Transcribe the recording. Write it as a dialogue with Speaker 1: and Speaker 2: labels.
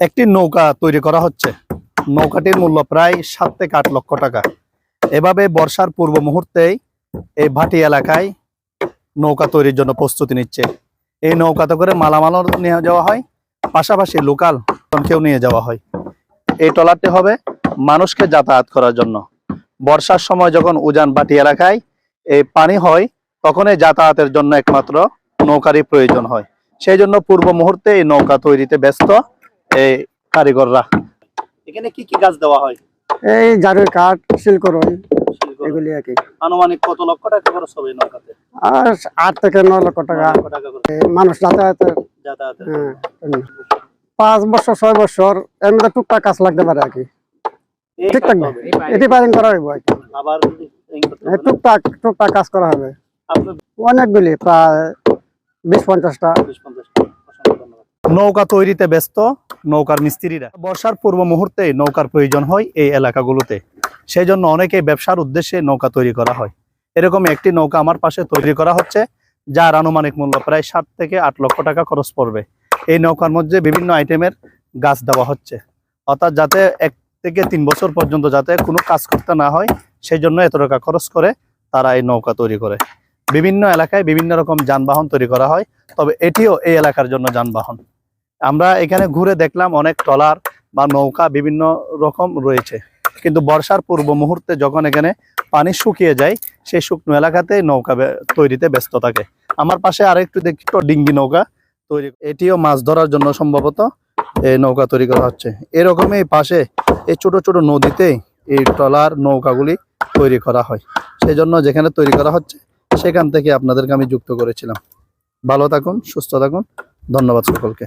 Speaker 1: একটি নৌকা তৈরি করা হচ্ছে। নৌকাটির মূল্য প্রায় সাত থেকে আট লক্ষ টাকা। এভাবে বর্ষার পূর্ব মুহূর্তেই এই ভাটি এলাকায় নৌকা তৈরির জন্য প্রস্তুতি নিচ্ছে। এই নৌকাতে করে মালামালও নিয়ে যাওয়া হয়, পাশাপাশি লোকাল কেউ নিয়ে যাওয়া হয়। এই ট্রলারটি হবে মানুষকে যাতায়াত করার জন্য। বর্ষার সময় যখন উজান বাটি এলাকায় এই পানি হয় তখন এই যাতায়াতের জন্য একমাত্র নৌকারই প্রয়োজন হয়। সেই জন্য পূর্ব মুহূর্তে এই নৌকা তৈরিতে ব্যস্ত। এই কারিগররা। এখানে কি কি গাছ দেওয়া হয়?
Speaker 2: এই জারের কাঠ শিলকরই এগুলি আর কি।
Speaker 1: আনুমানিক কত লক্ষ টাকা খরচ হবে নৌকাতে?
Speaker 2: আর আট থেকে নয় লক্ষ টাকা মানুষ যাতায়াতের।
Speaker 1: যাতায়াতের।
Speaker 2: হ্যাঁ, পাঁচ বছর ছয় বছর এর মধ্যে টুকটাক কাজ লাগতে পারে আর কি। ঠিকঠাক
Speaker 1: কত
Speaker 2: এটি পারিং। করা হইব আর কি।
Speaker 1: আবার না?
Speaker 2: টুকটাক টুকটাক কাজ করা হবে। অনেকগুলি প্রায় বিশ পঞ্চাশটা।
Speaker 1: নৌকা তৈরিতে ব্যস্ত। নৌকার মিস্ত্রিরা। বর্ষার পূর্ব মুহূর্তে নৌকার প্রয়োজন হয় এই এলাকাগুলোতে। সেই জন্য অনেকে ব্যবসার উদ্দেশ্যে নৌকা তৈরি করা হয়। এরকম একটি নৌকা আমার পাশে তৈরি করা হচ্ছে, যার আনুমানিক মূল্য প্রায় সাত থেকে আট লক্ষ টাকা খরচ পড়বে। এই নৌকার মধ্যে বিভিন্ন আইটেমের গাছ দেওয়া হচ্ছে। অর্থাৎ যাতে এক থেকে তিন বছর পর্যন্ত যাতে কোনো কাজ করতে না হয় সেই জন্য এত টাকা খরচ করে তারা এই নৌকা তৈরি করে। বিভিন্ন এলাকায় বিভিন্ন রকম যানবাহন তৈরি করা হয়, তবে এটিও এই এলাকার জন্য যানবাহন। আমরা এখানে ঘুরে দেখলাম অনেক ট্রলার বা নৌকা বিভিন্ন রকম রয়েছে। কিন্তু বর্ষার পূর্ব মুহূর্তে যখন এখানে পানি শুকিয়ে যায়, সেই শুকনো এলাকাতে নৌকা তৈরিতে ব্যস্ত থাকে। আমার পাশে আরেকটু দেখি ডিঙ্গি নৌকা তৈরি এটিও মাছ ধরার জন্য সম্ভবত এই নৌকা তৈরি করা হচ্ছে। এরকমই পাশে এই ছোট ছোট নদীতে এই ট্রলার নৌকাগুলি তৈরি করা হয়। সেই জন্য যেখানে তৈরি করা হচ্ছে, সেখান থেকে আপনাদেরকে আমি যুক্ত করেছিলাম। ভালো থাকুন, সুস্থ থাকুন। ধন্যবাদ সকলকে।